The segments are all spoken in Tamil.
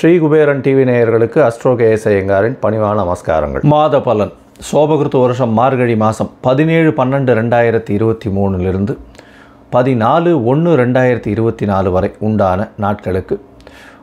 ஸ்ரீ குபேரன் டிவி நேயர்களுக்கு அஸ்ட்ரோ கேஎஸ் ஐயங்காரின் பணிவான நமஸ்காரங்கள். மாத பலன். சோபகிருத்து வருஷம் மார்கழி மாதம் பதினேழு பன்னெண்டு ரெண்டாயிரத்தி இருபத்தி மூணுலேருந்து பதினாலு ஒன்று ரெண்டாயிரத்தி இருபத்தி நாலு வரை உண்டான நாட்களுக்கு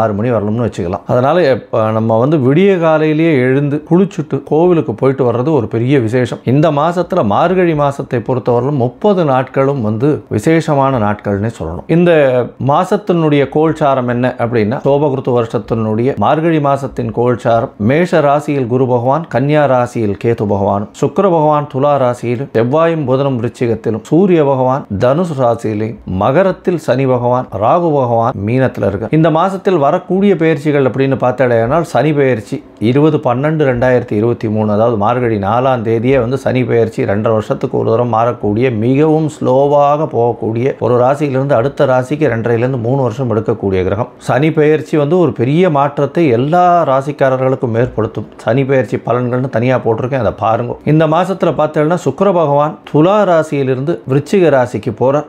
ஆறு மணி வரணும்னு வச்சுக்கலாம். அதனால் இப்போ நம்ம வந்து விடிய காலையிலேயே எழுந்து குளிச்சுட்டு கோவிலுக்கு போயிட்டு வர்றது ஒரு பெரிய விசேஷம். இந்த மாதத்தில் மார்கழி மாதத்தை பொறுத்தவரையிலும் முப்பது நாட்களும் வந்து விசேஷமான நாட்கள்னே சொல்லணும். இந்த மாதத்தினுடைய கோல்சாரம் என்ன அப்படின்னா சோபகிருத்து வருஷத்தினுடைய மார்கழி மாதத்தின் கோல்சாரம் மேஷ ராசியில் குரு பகவான் கன்னியா ராசியில் கேது பகவானும் சுக்கர பகவான் துலா ராசியிலும் செவ்வாயும் புதனும் ரிச்சிகத்திலும் சூரிய பகவான் தனுசு ராசியிலையும் மகரத்தில் சனி பகவான் ராகு பகவான் மீனத்தில் இருக்கு. இந்த மாதத்தில் வரக்கூடிய பயிற்சிகள் அப்படின்னு பார்த்தாலேனால் சனி பயிற்சி இருபது பன்னெண்டு ரெண்டாயிரத்தி இருபத்தி மூணு அதாவது மார்கழி நாலாம் தேதியே வந்து சனி பயிற்சி ரெண்டரை வருஷத்துக்கு ஒரு தூரம் மாறக்கூடிய மிகவும் ஸ்லோவாக போகக்கூடிய ஒரு ராசியிலிருந்து அடுத்த ராசிக்கு ரெண்டரைலேருந்து மூணு வருஷம் எடுக்கக்கூடிய கிரகம். சனி பயிற்சி வந்து ஒரு பெரிய மாற்றத்தை எல்லா ராசிக்காரர்களுக்கும் ஏற்படுத்தும். சனி பயிற்சி பலன்கள்னு தனியாக போட்டிருக்கேன் அதை பாருங்க. இந்த மாதத்தில் பார்த்தேன்னா சுக்கர பகவான் துலா ராசியிலிருந்து விருச்சிக ராசிக்கு போகிறார்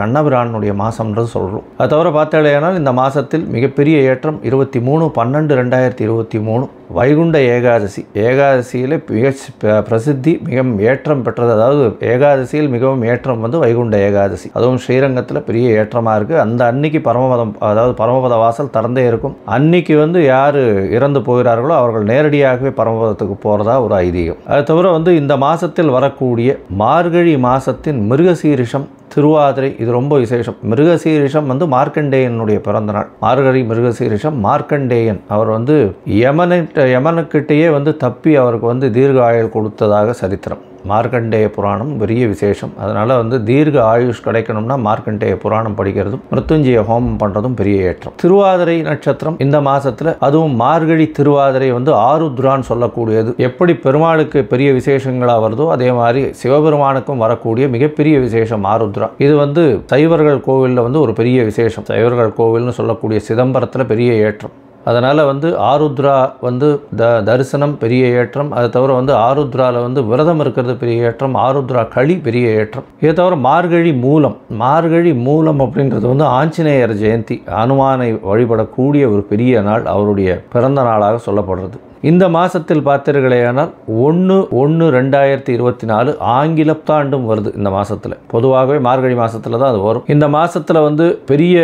கண்ணபிரானுடைய மாதம்ன்றது சொல்கிறோம் அது தவிர பார்த்தாலேயானால் இந்த மாதத்தில் மிகப்பெரிய ஏற்றம் இருபத்தி மூணு பன்னெண்டு ரெண்டாயிரத்தி இருபத்தி மூணு. வைகுண்ட ஏகாதசி. ஏகாதசியில் மிக ப- பிரசித்தி மிக ஏற்றம் பெற்றது. அதாவது ஏகாதசியில் மிகவும் ஏற்றம் வந்து வைகுண்ட ஏகாதசி. அதுவும் ஸ்ரீரங்கத்தில் பெரிய ஏற்றமாக இருக்குது அந்த அன்னைக்கு பரமபதம் அதாவது பரமபத வாசல் திறந்தே இருக்கும். அன்னைக்கு வந்து யார் இறந்து போகிறார்களோ அவர்கள் நேரடியாகவே பரமபதத்துக்கு போகிறதா ஒரு ஐதீகம். அது தவிர வந்து இந்த மாதத்தில் வரக்கூடிய மார்கழி மாதத்தின் மிருகசீரிஷம் திருவாதிரை இது ரொம்ப விசேஷம். மிருகசீரிஷம் வந்து மார்க்கண்டேயனுடைய பிறந்த நாள் மார்கழி மிருகசீரிஷம் மார்க்கண்டேயன். அவர் வந்து யமனிட்ட யமனுக்கிட்டேயே வந்து தப்பி அவருக்கு வந்து தீர்க்க ஆயுள் கொடுத்ததாக சரித்திரம். மார்க்கண்டேய புராணம் பெரிய விசேஷம். அதனால் வந்து தீர்க்க ஆயுஷ் கிடைக்கணும்னா மார்க்கண்டேய புராணம் படிக்கிறதும் மிருத்துஞ்சய ஹோமம் பண்ணுறதும் பெரிய ஏற்றம். திருவாதிரை நட்சத்திரம் இந்த மாதத்தில் அதுவும் மார்கழி திருவாதிரை வந்து ஆருத்ரான்னு சொல்லக்கூடியது. எப்படி பெருமாளுக்கு பெரிய விசேஷங்களாக வருதோ அதே மாதிரி சிவபெருமானுக்கும் வரக்கூடிய மிகப்பெரிய விசேஷம் ஆருத்ரா. இது வந்து சைவர்கள் கோவிலில் வந்து ஒரு பெரிய விசேஷம். சைவர்கள் கோவில்னு சொல்லக்கூடிய சிதம்பரத்தில் பெரிய ஏற்றம். அதனால் வந்து ஆருத்ரா வந்து த தரிசனம் பெரிய ஏற்றம். அதை தவிர வந்து ஆருத்ராவில் வந்து விரதம் இருக்கிறது பெரிய ஏற்றம். ஆருத்ரா களி பெரிய ஏற்றம். இதை தவிர மார்கழி மூலம் மார்கழி மூலம் அப்படின்றது வந்து ஆஞ்சநேயர் ஜெயந்தி அனுமானை வழிபடக்கூடிய ஒரு பெரிய நாள் அவருடைய பிறந்த நாளாக சொல்லப்படுறது. இந்த மாதத்தில் பார்த்தீர்களேயானால் ஒன்று ஒன்று ரெண்டாயிரத்தி இருபத்தி நாலு ஆங்கில தாண்டும் வருது இந்த மாதத்தில் பொதுவாகவே மார்கழி மாதத்தில் தான் அது வரும். இந்த மாதத்தில் வந்து பெரிய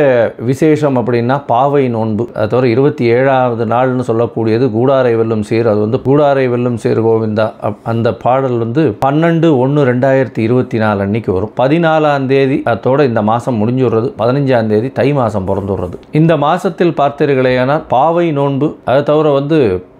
விசேஷம் அப்படின்னா பாவை நோன்பு. அது தவிர இருபத்தி ஏழாவது நாள்னு சொல்லக்கூடியது கூடாரை வெல்லும் சீர். அது வந்து கூடாரை வெல்லும் சீர் கோவிந்தா. அந்த பாடல் வந்து பன்னெண்டு ஒன்று ரெண்டாயிரத்தி இருபத்தி நாலு அன்னைக்கு வரும். பதினாலாம் தேதி அதோட இந்த மாதம் முடிஞ்சுடுறது. பதினஞ்சாம் தேதி தை மாதம் பிறந்துடுறது. இந்த மாதத்தில் பார்த்தீர்களேயானால் பாவை நோன்பு. அது தவிர வந்து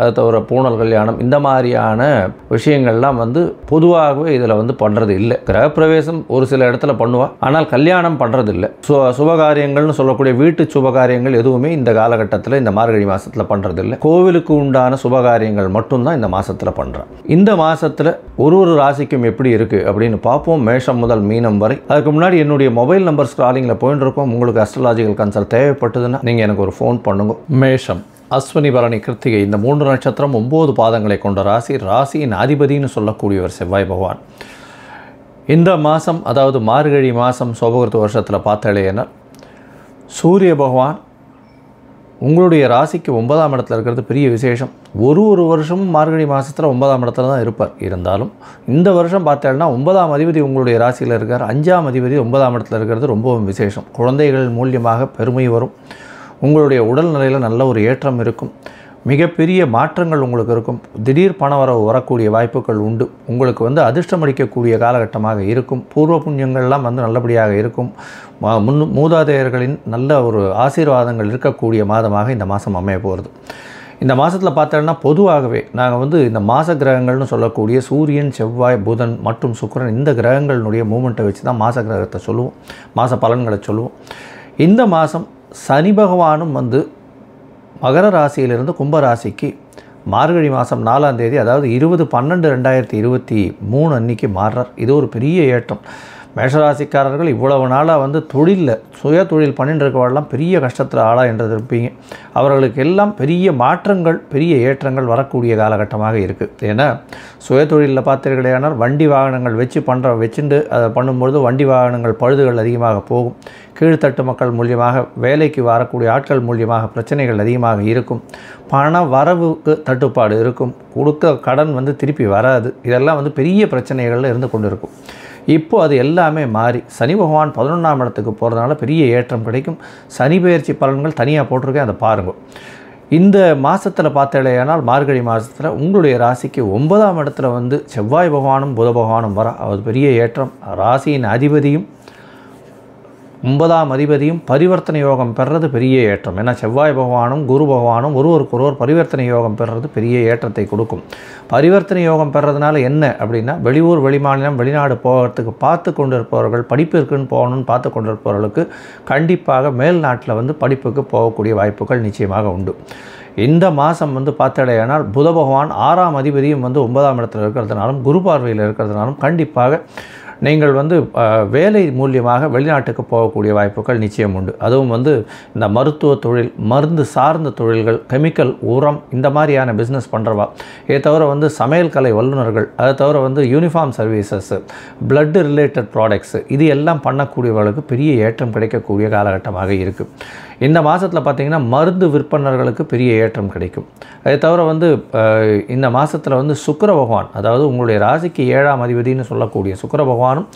அது தவிர பூனல் கல்யாணம் இந்த மாதிரியான விஷயங்கள்லாம் வந்து பொதுவாகவே இதில் வந்து பண்ணுறது இல்லை. கிரகப்பிரவேசம் ஒரு சில இடத்துல பண்ணுவா ஆனால் கல்யாணம் பண்ணுறது இல்லை சு சுபகாரியங்கள்னு சொல்லக்கூடிய வீட்டு சுபகாரியங்கள் எதுவுமே இந்த காலகட்டத்தில் இந்த மார்கழி மாதத்தில் பண்ணுறது இல்லை கோவிலுக்கு உண்டான சுபகாரியங்கள் மட்டும்தான் இந்த மாதத்தில் பண்ணுறேன் இந்த மாதத்தில் ஒரு ஒரு ராசிக்கும் எப்படி இருக்குது அப்படின்னு பார்ப்போம். மேஷம் முதல் மீனம் வரை. அதுக்கு முன்னாடி என்னுடைய மொபைல் நம்பர் ஸ்க்ராலிங்கில் போயின்னு இருக்கோம். உங்களுக்கு அஸ்ட்ராலாஜிக்கல் கன்சல்ட் தேவைப்பட்டதுன்னா நீங்கள் எனக்கு ஒரு ஃபோன் பண்ணுங்க. மேஷம். அஸ்வினி பரணி கிருத்திகை இந்த மூன்று நட்சத்திரம் ஒம்பது பாதங்களை கொண்ட ராசி ராசியின் அதிபதின்னு சொல்லக்கூடியவர் செவ்வாய் பகவான். இந்த மாதம் அதாவது மார்கழி மாதம் சோபகிருத்து வருஷத்தில் பார்த்தாலேனால் சூரிய பகவான் உங்களுடைய ராசிக்கு ஒன்பதாம் இடத்துல இருக்கிறது பெரிய விசேஷம். ஒரு ஒரு வருஷமும் மார்கழி மாதத்தில் ஒன்பதாம் இடத்துல தான் இருப்பார். இருந்தாலும் இந்த வருஷம் பார்த்தேன்னா ஒன்பதாம் அதிபதி உங்களுடைய ராசியில் இருக்கார். அஞ்சாம் அதிபதி ஒன்பதாம் இடத்துல இருக்கிறது ரொம்பவும் விசேஷம். குழந்தைகள் மூலியமாக பெருமை வரும். உங்களுடைய உடல்நிலையில் நல்ல ஒரு ஏற்றம் இருக்கும். மிகப்பெரிய மாற்றங்கள் உங்களுக்கு இருக்கும். திடீர் பணவரவு வரக்கூடிய வாய்ப்புகள் உண்டு. உங்களுக்கு வந்து அதிர்ஷ்டம் அளிக்கக்கூடிய காலகட்டமாக இருக்கும். பூர்வ புண்ணியங்கள்லாம் வந்து நல்லபடியாக இருக்கும். ம- முன் மூதாதையர்களின் நல்ல ஒரு ஆசீர்வாதங்கள் இருக்கக்கூடிய மாதமாக இந்த மாதம் அமைய போகிறது இந்த மாதத்தில் பார்த்தோன்னா பொதுவாகவே நாங்கள் வந்து இந்த மாத கிரகங்கள்னு சொல்லக்கூடிய சூரியன் செவ்வாய் புதன் மற்றும் சுக்கிரன் இந்த கிரகங்களினுடைய மூமெண்ட்டை வச்சு தான் மாத கிரகத்தை சொல்லுவோம். மாத பலன்களை சொல்லுவோம். இந்த மாதம் சனி பகவானும் வந்து மகர ராசியிலிருந்து கும்பராசிக்கு மார்கழி மாதம் நாலாம் தேதி அதாவது இருபது பன்னெண்டு ரெண்டாயிரத்தி இருபத்தி மூணு அன்னைக்கு மாறுறார். இது ஒரு பெரிய ஏற்றம். மேஷராசிக்காரர்கள் இவ்வளவு நாளாக வந்து தொழிலில் சுய தொழில் பண்ணிட்டு பெரிய கஷ்டத்தில் ஆளாயின்றது இருப்பீங்க. அவர்களுக்கு எல்லாம் பெரிய மாற்றங்கள் பெரிய ஏற்றங்கள் வரக்கூடிய காலகட்டமாக இருக்குது ஏன்னா சுய தொழிலில் பார்த்தீர்களேனால் வண்டி வாகனங்கள் வச்சு பண்ணுற வச்சுட்டு அதை பண்ணும்பொழுது வண்டி வாகனங்கள் பழுதுகள் அதிகமாக போகும். கீழ்த்தட்டு மக்கள் மூலியமாக வேலைக்கு வரக்கூடிய ஆட்கள் மூலியமாக பிரச்சனைகள் அதிகமாக இருக்கும். பண வரவுக்கு தட்டுப்பாடு இருக்கும். கொடுக்க கடன் வந்து திருப்பி வராது. இதெல்லாம் வந்து பெரிய பிரச்சனைகளில் இருந்து கொண்டு இருக்கும் இப்போது அது எல்லாமே மாறி. சனி பகவான் பதினொன்றாம் இடத்துக்கு போகிறதுனால பெரிய ஏற்றம் கிடைக்கும். சனி பயிற்சி பலன்கள் தனியாக போட்டிருக்கேன் அதை பாருங்கள் இந்த மாதத்தில் பார்த்தேனால் மார்கழி மாதத்தில் உங்களுடைய ராசிக்கு ஒன்பதாம் இடத்துல வந்து செவ்வாய் பகவானும் புத பகவானும் வர. அது பெரிய ஏற்றம். ராசியின் அதிபதியும் ஒன்பதாம் அதிபதியும் பரிவர்த்தனை யோகம் பெறுறது பெரிய ஏற்றம். ஏன்னா செவ்வாய் பகவானும் குரு பகவானும் ஒருவருக்கு ஒருவர் பரிவர்த்தனை யோகம் பெறுறது பெரிய ஏற்றத்தை கொடுக்கும். பரிவர்த்தனை யோகம் பெறதுனால என்ன அப்படின்னா வெளியூர் வெளிமாநிலம் வெளிநாடு போகிறதுக்கு பார்த்து கொண்டிருப்பவர்கள் படிப்பிற்குன்னு போகணும்னு பார்த்து கொண்டிருப்பவர்களுக்கு கண்டிப்பாக மேல் நாட்டில் வந்து படிப்புக்கு போகக்கூடிய வாய்ப்புகள் நிச்சயமாக உண்டு. இந்த மாதம் வந்து பார்த்தடையானால் புத பகவான் ஆறாம் அதிபதியும் வந்து ஒன்பதாம் இடத்துல இருக்கிறதுனாலும் குரு பார்வையில் இருக்கிறதுனாலும் கண்டிப்பாக நீங்கள் வந்து வேலை மூலியமாக வெளிநாட்டுக்கு போகக்கூடிய வாய்ப்புகள் நிச்சயம் உண்டு. அதுவும் வந்து இந்த மருத்துவ தொழில் மருந்து சார்ந்த தொழில்கள் கெமிக்கல் உரம் இந்த மாதிரியான பிஸ்னஸ் பண்ணுறவா இதை தவிர வந்து சமையல் கலை வல்லுநர்கள் அதை தவிர வந்து uniform services blood related products இது எல்லாம் பண்ணக்கூடியவர்களுக்கு பெரிய ஏற்றம் கிடைக்கக்கூடிய காலகட்டமாக இருக்குது இந்த மாதத்தில் பார்த்தீங்கன்னா மருந்து விற்பனர்களுக்கு பெரிய ஏற்றம் கிடைக்கும். அதை தவிர வந்து இந்த மாதத்தில் வந்து சுக்கர பகவான் அதாவது உங்களுடைய ராசிக்கு ஏழாம் அதிபதினு சொல்லக்கூடிய சுக்கிர பகவானும்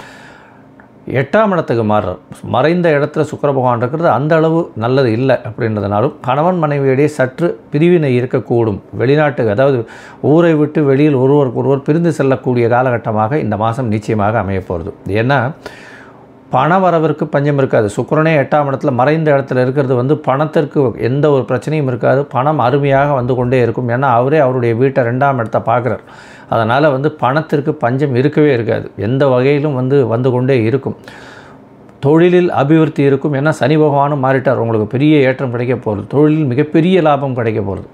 எட்டாம் இடத்துக்கு மாறுறார். மறைந்த இடத்துல சுக்கர பகவான் இருக்கிறது அந்த அளவு நல்லது இல்லை அப்படின்றதுனாலும் கணவன் மனைவியிடையே சற்று பிரிவினை இருக்கக்கூடும். வெளிநாட்டுக்கு அதாவது ஊரை விட்டு வெளியில் ஒருவருக்கு ஒருவர் பிரிந்து செல்லக்கூடிய காலகட்டமாக இந்த மாதம் நிச்சயமாக அமையப்போகிறது. ஏன்னா பண வரவிற்கு பஞ்சம் இருக்காது. சுக்கரனே எட்டாம் இடத்துல மறைந்த இடத்துல இருக்கிறது வந்து பணத்திற்கு எந்த ஒரு பிரச்சனையும் இருக்காது. பணம் அருமையாக வந்து கொண்டே இருக்கும். ஏன்னா அவரே அவருடைய வீட்டை ரெண்டாம் இடத்த பார்க்குறார். அதனால் வந்து பணத்திற்கு பஞ்சம் இருக்கவே இருக்காது. எந்த வகையிலும் வந்து வந்து கொண்டே இருக்கும். தொழிலில் அபிவிருத்தி இருக்கும். ஏன்னா சனி பகவானும் மாறிட்டார். உங்களுக்கு பெரிய ஏற்றம் கிடைக்க போகிறது தொழிலில் மிகப்பெரிய லாபம் கிடைக்க போகிறது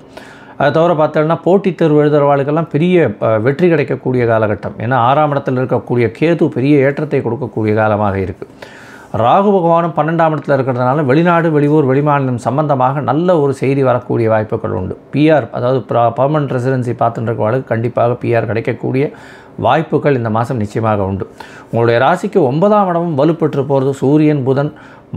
அதை தவிர பார்த்தோம்னா போட்டித் தேர்வு எழுதுகிறவாளுக்கெல்லாம் பெரிய வெற்றி கிடைக்கக்கூடிய காலகட்டம். ஏன்னா ஆறாம் இடத்தில் இருக்கக்கூடிய கேது பெரிய ஏற்றத்தை கொடுக்கக்கூடிய காலமாக இருக்குது ராகு பகவானும் பன்னெண்டாம் இடத்தில் இருக்கிறதுனால வெளிநாடு வெளியூர் வெளிமாநிலம் சம்பந்தமாக நல்ல ஒரு செய்தி வரக்கூடிய வாய்ப்புகள் உண்டு. பிஆர் அதாவது பர்மனன்ட் ரெசிடென்சி பார்த்துட்டு இருக்கிறவளுக்கு கண்டிப்பாக பிஆர் கிடைக்கக்கூடிய வாய்ப்புகள் இந்த மாதம் நிச்சயமாக உண்டு. உங்களுடைய ராசிக்கு ஒன்பதாம் இடமும் வலுப்பெற்று போகிறது சூரியன் புதன்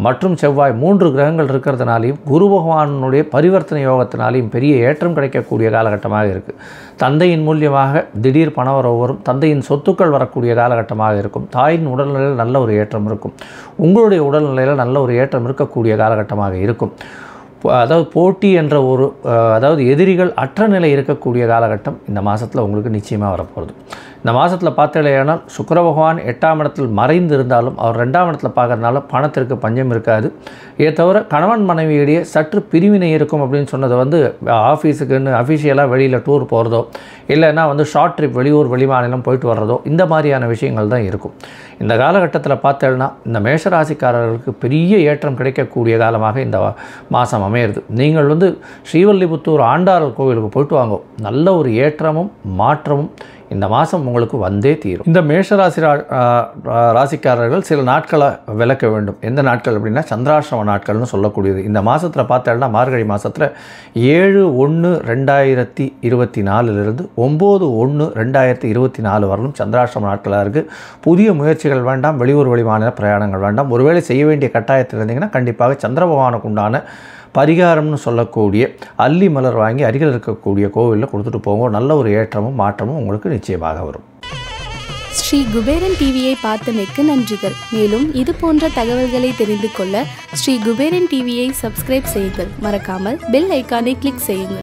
மற்றும் செவ்வாய் மூன்று கிரகங்கள் இருக்கிறதுனாலையும் குரு பகவானுடைய பரிவர்த்தனை யோகத்தினாலையும் பெரிய ஏற்றம் கிடைக்கக்கூடிய காலகட்டமாக இருக்குது தந்தையின் மூலியமாக திடீர் பணவரவு வரும். தந்தையின் சொத்துக்கள் வரக்கூடிய காலகட்டமாக இருக்கும். தாயின் உடல்நிலையில் நல்ல ஒரு ஏற்றம் இருக்கும். உங்களுடைய உடல்நிலையில் நல்ல ஒரு ஏற்றம் இருக்கக்கூடிய காலகட்டமாக இருக்கும். அதாவது போட்டி என்ற ஒரு அதாவது எதிரிகள் அற்ற நிலை இருக்கக்கூடிய காலகட்டம் இந்த மாதத்தில் உங்களுக்கு நிச்சயமாக வரப்போகிறது இந்த மாதத்தில் பார்த்தாலேயானால் சுக்கர பகவான் எட்டாம் இடத்தில் மறைந்து இருந்தாலும் அவர் ரெண்டாம் இடத்துல பார்க்கறதுனால பணத்திற்கு பஞ்சம் இருக்காது. இதை தவிர கணவன் மனைவியிடையே சற்று பிரிவினை இருக்கும் அப்படின்னு சொன்னதை வந்து ஆஃபீஸுக்குன்னு அஃபிஷியலாக வெளியில் டூர் போகிறதோ இல்லைன்னா வந்து ஷார்ட் ட்ரிப் வெளியூர் வெளிமாநிலம் போயிட்டு வர்றதோ இந்த மாதிரியான விஷயங்கள் தான் இருக்கும். இந்த காலகட்டத்தில் பார்த்தேன்னா இந்த மேஷராசிக்காரர்களுக்கு பெரிய ஏற்றம் கிடைக்கக்கூடிய காலமாக இந்த மாதம் அமையிறது. நீங்கள் வந்து ஸ்ரீவல்லிபுத்தூர் ஆண்டாள் கோவிலுக்கு போயிட்டு வாங்க. நல்ல ஒரு ஏற்றமும் மாற்றமும் இந்த மாதம் உங்களுக்கு வந்தே தீரும். இந்த மேஷராசி ராசிக்காரர்கள் சில நாட்களை விளக்க வேண்டும். எந்த நாட்கள் அப்படின்னா சந்திராசிரம நாட்கள்னு சொல்லக்கூடியது. இந்த மாதத்தில் பார்த்தோம்னா மார்கழி மாதத்தில் ஏழு ஒன்று ரெண்டாயிரத்தி இருபத்தி நாலுலேருந்து ஒம்பது ஒன்று ரெண்டாயிரத்தி இருபத்தி நாலு வரலும் சந்திராசிரம நாட்களாக இருக்குது புதிய முயற்சிகள் வேண்டாம் வெளியூர் வழி மாநில பிரயாணங்கள் வேண்டாம். ஒருவேளை செய்ய வேண்டிய கட்டாயத்தில் இருந்தீங்கன்னா கண்டிப்பாக சந்திர பகவானுக்கு உண்டான பரிகாரம்னு சொல்லக்கூடிய அல்லி மலர் வாங்கி அருகில் இருக்கக்கூடிய கோவிலில் கொடுத்துட்டு போங்க. நல்ல ஒரு ஏற்றமும் மாற்றமும் உங்களுக்கு நிச்சயமாக வரும். ஸ்ரீ குபேரன் டிவியை பார்த்தமைக்கு நன்றிகள். மேலும் இது போன்ற தகவல்களை தெரிந்து கொள்ள ஸ்ரீ குபேரன் டிவியை சப்ஸ்கிரைப் செய்யுங்கள். மறக்காமல் பெல் ஐக்கானை கிளிக் செய்யுங்கள்.